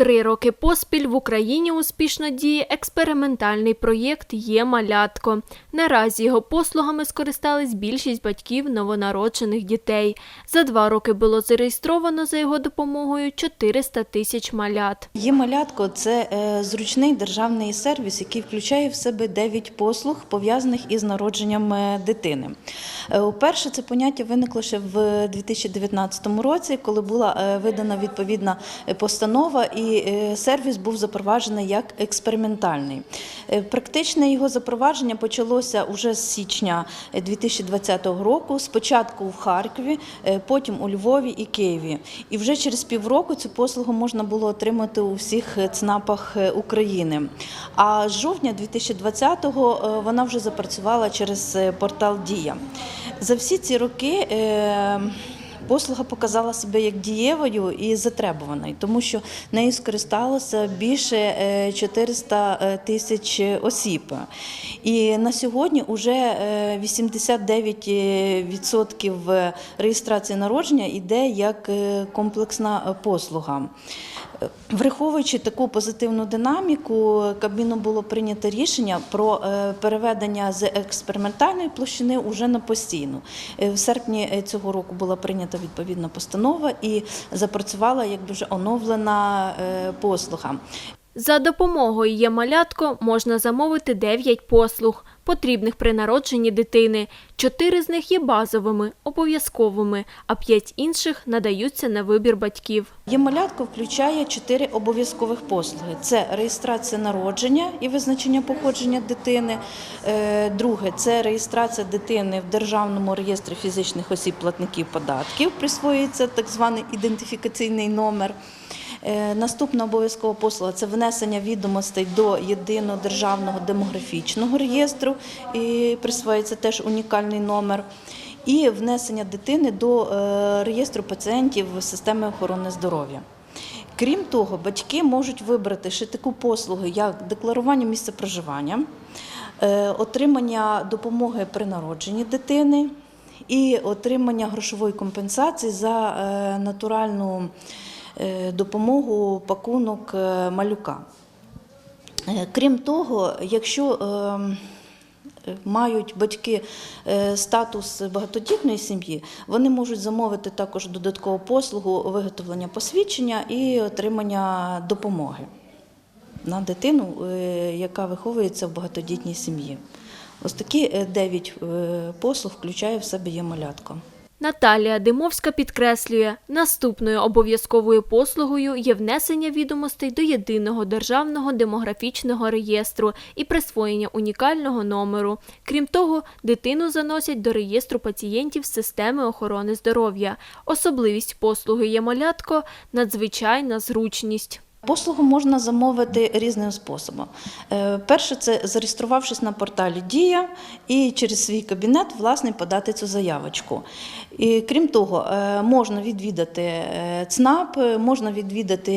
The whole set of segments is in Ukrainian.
Три роки поспіль в Україні успішно діє експериментальний проєкт Є малятко. Наразі його послугами скористались більшість батьків новонароджених дітей. За два роки було зареєстровано за його допомогою 400 тисяч малят. Є малятко це е, зручний державний сервіс, який включає в себе 9 послуг, пов'язаних із народженням е, дитини. Е, Уперше це поняття виникло ще в 2019 році, коли була видана відповідна постанова, і е, сервіс був запроваджений як експериментальний. Е, Практичне його запровадження почалося уже з січня е, 2020 року. Спочатку в Харкові, е, потім у Львові і Києві. І вже через півроку цю послугу можна було отримати у всіх е, ЦНАПах е, України. А з жовтня 2020-го е, вона вже запрацювала через е, портал Дія. За всі ці роки. Е, Послуга показала себе як дієвою і затребуваною, тому що нею скористалося більше е, 400 е, тисяч осіб. І на сьогодні вже 89% реєстрації народження йде як е, комплексна послуга. Враховуючи таку позитивну динаміку, Кабміном було прийнято рішення про е, переведення з експериментальної площини уже на постійну. Е, В серпні е, цього року була прийнята відповідна постанова і запрацювала якби вже оновлена послуга. За допомогою є малятко можна замовити 9 послуг, потрібних при народженні дитини. Чотири з них є базовими, обов'язковими, а п'ять інших надаються на вибір батьків. Є-малятко включає чотири обов'язкових послуги: це реєстрація народження і визначення походження дитини. Е, Друге це реєстрація дитини в державному реєстрі фізичних осіб платників податків. Присвоюється так званий ідентифікаційний номер. Е, Наступна обов'язкова послуга це внесення відомостей до єдиного державного демографічного реєстру і присвоюється теж унікальний номер. І внесення дитини до е, реєстру пацієнтів системи охорони здоров'я. Крім того, батьки можуть вибрати ще таку послугу, як декларування місця проживання, е, отримання допомоги при народженні дитини і отримання грошової компенсації за натуральну допомогу пакунок е, малюка. Е, Крім того, якщо е, мають батьки е, статус багатодітної сім'ї, вони можуть замовити також додаткову послугу виготовлення посвідчення і отримання допомоги на дитину, е, яка виховується в багатодітній сім'ї. Ось такі е, дев'ять е, послуг включає в себе є малятко. Наталія Димовська підкреслює, наступною обов'язковою послугою є внесення відомостей до єдиного державного демографічного реєстру і присвоєння унікального номеру. Крім того, дитину заносять до реєстру пацієнтів системи охорони здоров'я. Особливість послуги є малятко надзвичайна зручність. Послугу можна замовити різним способом. Е, Перше, це зареєструвавшись на порталі Дія і через свій кабінет власне подати цю заявочку. І крім того, е, можна відвідати е, ЦНАП, можна відвідати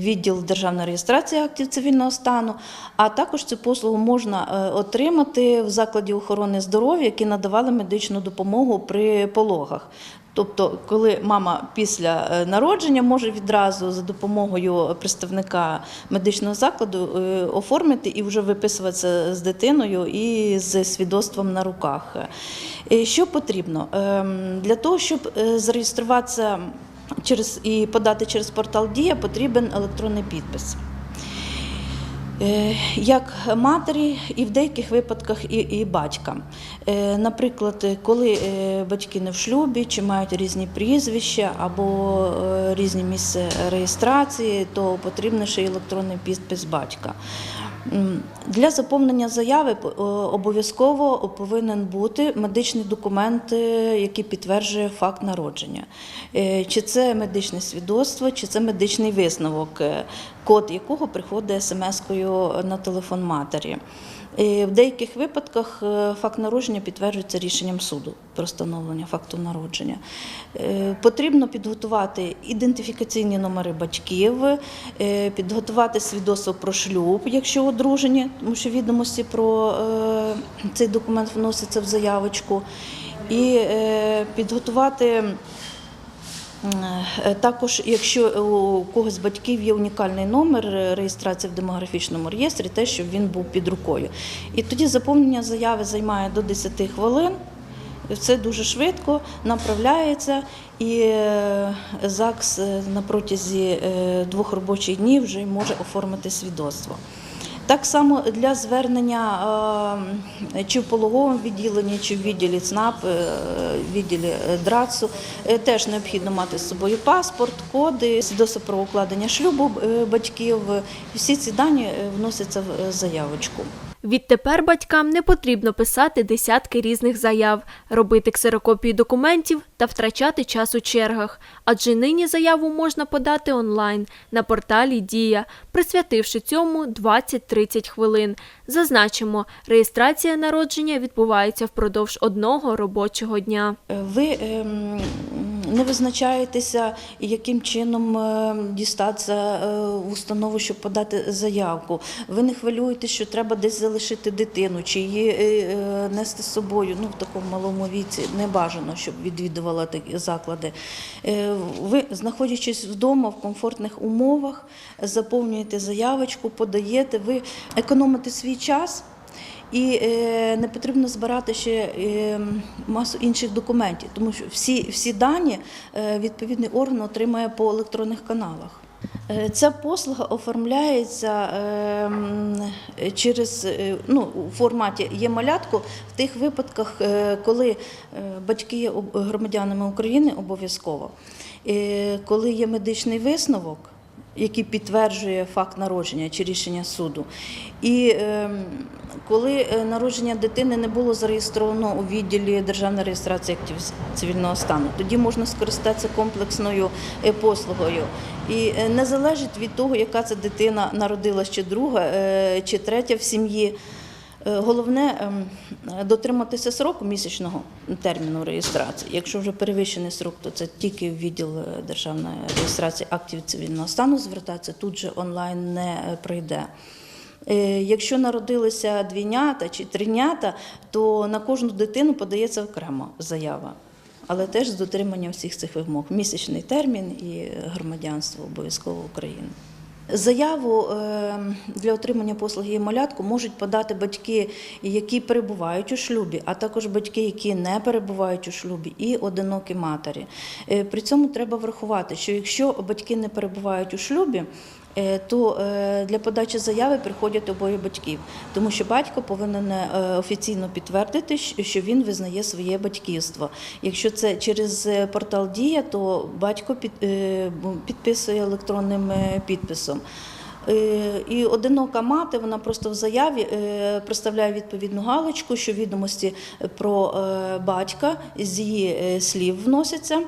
відділ державної реєстрації актів цивільного стану, а також цю послугу можна отримати в закладі охорони здоров'я, які надавали медичну допомогу при пологах. Тобто, коли мама після е, народження може відразу за допомогою представника медичного закладу е, оформити і вже виписуватися з дитиною і з свідоцтвом на руках. Е, Що потрібно Ем, для того, щоб зареєструватися через і подати через портал Дія, потрібен електронний підпис. Е, Як матері, і в деяких випадках і, і батькам. Е, Наприклад, коли е, батьки не в шлюбі, чи мають різні прізвища або різні місця реєстрації, то потрібен ще електронний підпис батька. Для заповнення заяви обов'язково повинен бути медичний документ, е, який підтверджує факт народження. Е, Чи це медичне свідоцтво, чи це медичний висновок, е, код якого приходить смс-кою на телефон матері. Е, В деяких випадках е, факт народження підтверджується рішенням суду про встановлення факту народження. Е, Потрібно підготувати ідентифікаційні номери батьків, підготувати свідоцтво про шлюб, якщо одружені, тому що відомості про цей документ вносяться в заявочку, і підготувати Також, якщо у когось з батьків є унікальний номер е, реєстрації в демографічному реєстрі, те, щоб він був під рукою. І тоді заповнення заяви займає до 10 хвилин. Це дуже швидко направляється, і е, ЗАГС е, на протязі е, двох робочих днів вже може оформити свідоцтво. Так само для звернення е, чи в пологовому відділенні, чи в відділі ЦНАП, е, відділі е, ДРАЦу, теж необхідно мати з собою паспорт, коди, свідоцтво про укладення шлюбу батьків. Всі ці дані вносяться в заявочку. Відтепер батькам не потрібно писати десятки різних заяв, робити ксерокопії документів та втрачати час у чергах, адже нині заяву можна подати онлайн на порталі Дія, присвятивши цьому 20-30 хвилин. Зазначимо, реєстрація народження відбувається впродовж одного робочого дня. Е, Ви ем, не визначаєтеся, яким чином е, дістатися е, в установу, щоб подати заявку. Ви не хвилюєтесь, що треба десь залишити дитину, чи її е, нести з собою. Ну, в такому малому віці не бажано, щоб відвідувала такі заклади. Ви, знаходячись вдома в комфортних умовах, заповнюєте заявочку, подаєте, ви економите свій час. І е, не потрібно збирати ще е, масу інших документів, тому що всі, всі дані е, відповідний орган отримає по електронних каналах. Ця послуга оформляється е, через ну, у форматі є малятку в тих випадках, коли батьки є громадянами України обов'язково, коли є медичний висновок який підтверджує факт народження чи рішення суду. І ем, коли е, народження дитини не було зареєстровано у відділі державної реєстрації актів цивільного стану, тоді можна скористатися комплексною е, послугою. І е, не залежить від того, яка це дитина народилась, чи друга, чи третя в сім'ї. Е, Головне ем, дотриматися сроку місячного терміну реєстрації. Якщо вже перевищений срок, то це тільки в відділ е, державної реєстрації актів цивільного стану звертатися, тут же онлайн не пройде. Е, Якщо народилися двійнята чи тринята, то на кожну дитину подається окремо заява, але теж з дотриманням всіх цих вимог. Місячний термін і громадянство обов'язково України. Заяву е, для отримання послуги малятку можуть подати батьки, які перебувають у шлюбі, а також батьки, які не перебувають у шлюбі, і одинокі матері. Е, При цьому треба врахувати, що якщо батьки не перебувають у шлюбі, то е, для подачі заяви приходять обоє батьків, тому що батько повинен е, офіційно підтвердити, що він визнає своє батьківство. Якщо це через е, портал Дія, то батько е, підписує електронним е, підписом. Е, І одинока мати, вона просто в заяві е, представляє відповідну галочку, що відомості про е, батька з її е, слів вносяться.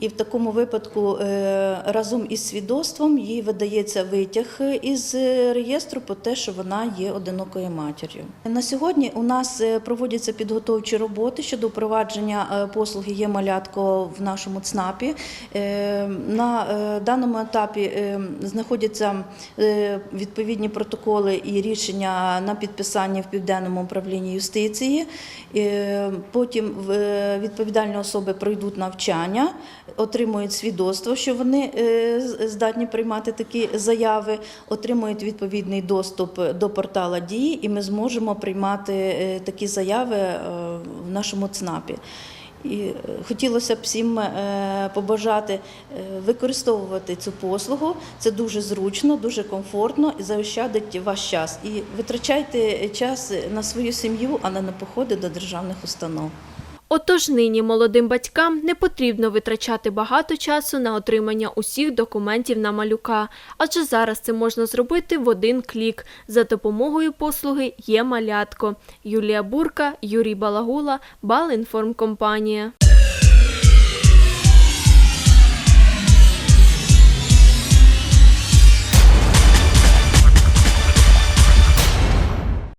І в такому випадку е, разом із свідоцтвом їй видається витяг із е, реєстру про те, що вона є одинокою матір'ю. На сьогодні у нас е, проводяться підготовчі роботи щодо впровадження е, послуги є малятко в нашому ЦНАПі. Е, На е, даному етапі е, знаходяться е, відповідні протоколи і рішення на підписання в південному управлінні юстиції. Е, Потім е, відповідальні особи пройдуть навчання, отримують свідоцтво, що вони е, здатні приймати такі заяви, отримують відповідний доступ до портала дії, і ми зможемо приймати е, такі заяви е, в нашому ЦНАПі. І хотілося б всім побажати використовувати цю послугу. Це дуже зручно, дуже комфортно і заощадить ваш час. І витрачайте час на свою сім'ю, а не на походи до державних установ. Отож нині молодим батькам не потрібно витрачати багато часу на отримання усіх документів на малюка, адже зараз це можна зробити в один клік за допомогою послуги є малятко. Юлія Бурка, Юрій Балагула, Балінформкомпанія.